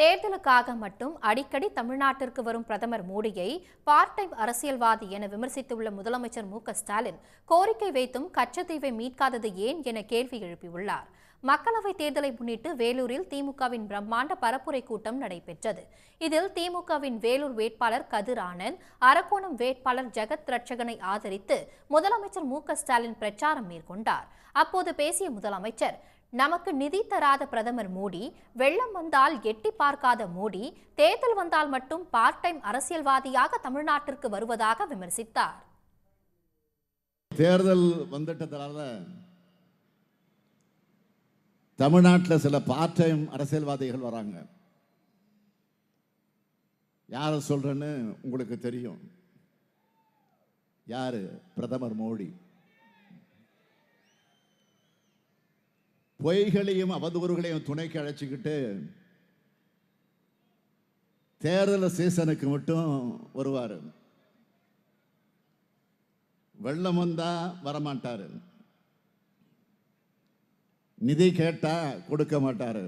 தேர்தலுக்காக மட்டும் அடிக்கடி தமிழ்நாட்டிற்கு வரும் பிரதமர் மோடியை பார்ட் டைம் அரசியல்வாதி என விமர்சித்துள்ள முதலமைச்சர் மு ஸ்டாலின் கோரிக்கை வைத்தும் கச்சத்தீவை மீட்காதது ஏன் என கேள்வி எழுப்பியுள்ளார். மக்களவைத் தேர்தலை முன்னிட்டு வேலூரில் திமுகவின் பிரம்மாண்ட பரப்புரை கூட்டம் நடைபெற்றது. இதில் திமுகவின் வேலூர் வேட்பாளர் கதிர் ஆனந்த் அரக்கோணம் வேட்பாளர் ஜெகத் ரட்சகனை ஆதரித்து முதலமைச்சர் மு ஸ்டாலின் பிரச்சாரம் மேற்கொண்டார். அப்போது பேசிய முதலமைச்சர் நமக்கு நிதி தராத பிரதமர் மோடி வெள்ளம் வந்தால் எட்டி பார்க்காத மோடி தேர்தல் வந்தால் மட்டும் பார்ட் டைம் அரசியல்வாதியாக தமிழ்நாட்டிற்கு வருவதாக விமர்சித்தார். தேர்தல் வந்துட்டதால தமிழ்நாட்டில் சில பார்ட் டைம் அரசியல்வாதிகள் வராங்க. யாரை சொல்றேன்னு உங்களுக்கு தெரியும். யாரு? பிரதமர் மோடி. பொய்களையும் அவதூறுகளையும் துணைக்கு அழைச்சிக்கிட்டு தேர்தல் சீசனுக்கு மட்டும் வருவார். வெள்ளம் வந்தா வரமாட்டார். நிதி கேட்டா கொடுக்க மாட்டார்.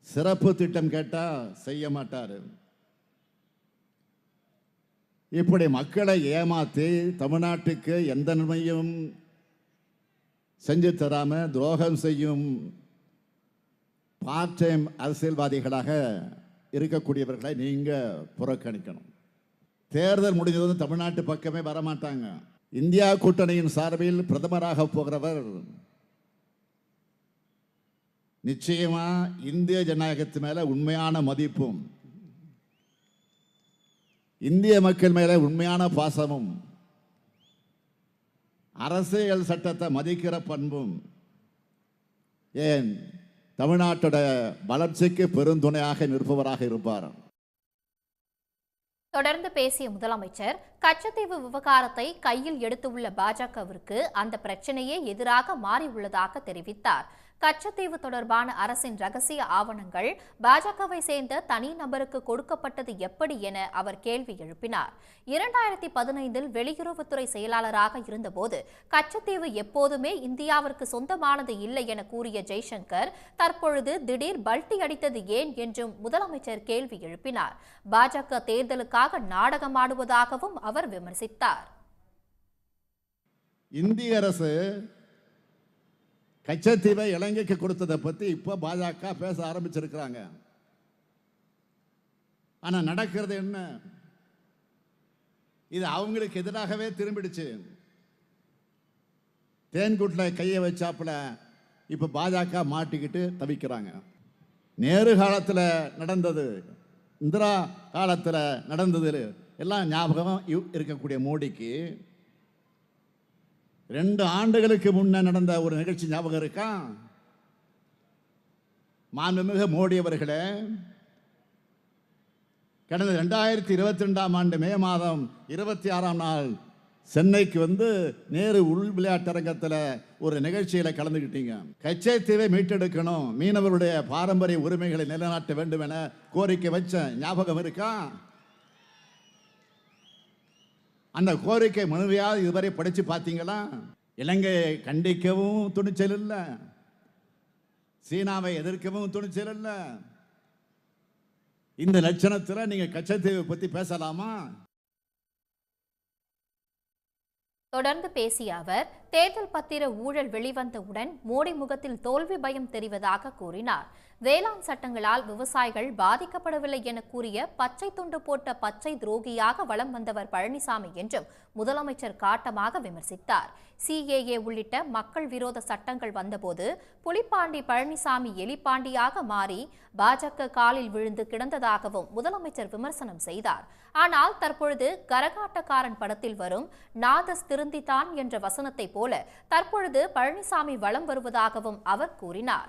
சிறப்பு திட்டம் கேட்டா செய்ய மாட்டார். இப்படி மக்களை ஏமாத்தி தமிழ்நாட்டுக்கு எந்த நன்மையும் செஞ்சு தராம துரோகம் செய்யும் பார்ட் டைம் அரசியல்வாதிகளாக இருக்கக்கூடியவர்களை நீங்க புறக்கணிக்கணும். தேர்தல் முடிஞ்சதும் தமிழ்நாட்டு பக்கமே வரமாட்டாங்க. இந்தியா கூட்டணியின் சார்பில் பிரதமராக போகிறவர் நிச்சயமா இந்திய ஜனநாயகத்து மேல உண்மையான மதிப்பும் இந்திய மக்கள் மேல உண்மையான பாசமும் அரசியல் சட்டத்தை மதிக்கிற பண்பும் ஏன் தமிழ்நாட்டோட வளர்ச்சிக்கு பெருந்துணையாக நிற்பவராக இருப்பார். தொடர்ந்து பேசிய முதலமைச்சர் கச்சத்தீவு விவகாரத்தை கையில் எடுத்துள்ள பாஜகவிற்கு அந்த பிரச்சனையே எதிராக மாறியுள்ளதாக தெரிவித்தார். கச்சத்தீவு தொடர்பான அரசின் ரகசிய ஆவணங்கள் பாஜகவை சேர்ந்த தனி நபருக்கு கொடுக்கப்பட்டது எப்படி என அவர் கேள்வி எழுப்பினார். இரண்டாயிரத்தி பதினைந்தில் வெளியுறவுத்துறை செயலாளராக இருந்தபோது கச்சத்தீவு எப்போதுமே இந்தியாவிற்கு சொந்தமானது இல்லை என கூறிய ஜெய்சங்கர் தற்பொழுது திடீர் பல்டி அடித்தது ஏன் என்றும் முதலமைச்சர் கேள்வி எழுப்பினார். பாஜக தேர்தலுக்காக நாடகமாடுவதாகவும் அவர் விமர்சித்தார். இந்திய அரசு கச்சத்தீவை இலங்கைக்கு கொடுத்ததை பத்தி இப்போ பாஜக பேச ஆரம்பிச்சிருக்கிறாங்க. ஆனா நடக்கிறது என்ன? இது அவங்களுக்கு எதிராகவே திரும்பிடுச்சு. தேன்கூட்டில் கையை வச்சாப்புல இப்ப பாஜக மாட்டிக்கிட்டு தவிக்கிறாங்க. நேரு காலத்தில் நடந்தது இந்திரா காலத்தில் நடந்தது எல்லாம் ஞாபகம் இவ்- இருக்கக்கூடிய மோடிக்கு. ரெண்டு ஆண்டுகளுக்கு முன்ன நடந்த ஒரு நிகழ்ச்சி ஞாபகம் இருக்கா? மாண்புமிகு மோடி அவர்களே கடந்த ரெண்டாயிரத்தி இருபத்தி ரெண்டாம் ஆண்டு மே மாதம் இருபத்தி ஆறாம் நாள் சென்னைக்கு வந்து நேரு உள் விளையாட்டரங்கத்தில் ஒரு நிகழ்ச்சியில் கலந்துக்கிட்டீங்க கச்சைத்தீவை மீட்டெடுக்கணும் மீனவருடைய பாரம்பரிய உரிமைகளை நிலைநாட்ட வேண்டும் என கோரிக்கை வச்ச ஞாபகம் இருக்கா? அந்த கோரிக்கை மனுவையாவது இதுவரை படிச்சு பார்த்தீங்களா? இலங்கையை கண்டிக்கவும் துணிச்சல் இல்லை. சீனாவை எதிர்க்கவும் துணிச்சல் இல்லை. இந்த லட்சணத்தில் நீங்க கச்சத்தீவை பத்தி பேசலாமா? தொடர்ந்து பேசிய அவர் தேர்தல் பத்திர ஊழல் வெளிவந்தவுடன் மோடி முகத்தில் தோல்வி பயம் தெரிவதாக கூறினார். வேளாண் சட்டங்களால் விவசாயிகள் பாதிக்கப்படவில்லை என கூறிய பச்சை துண்டு போட்ட பச்சை துரோகியாக வலம் வந்தவர் பழனிசாமி என்றும் முதலமைச்சர் காட்டமாக விமர்சித்தார். சிஏஏ உள்ளிட்ட மக்கள் விரோத சட்டங்கள் வந்தபோது புலிப்பாண்டி பழனிசாமி எலிப்பாண்டியாக மாறி பாஜக காலில் விழுந்து கிடந்ததாகவும் முதலமைச்சர் விமர்சனம் செய்தார். ஆனால் தற்பொழுது கரகாட்டக்காரன் படத்தில் வரும் நாதஸ் திருந்தித்தான் என்ற வசனத்தைப் போல தற்பொழுது பழனிசாமி வலம் வருவதாகவும் அவர் கூறினார்.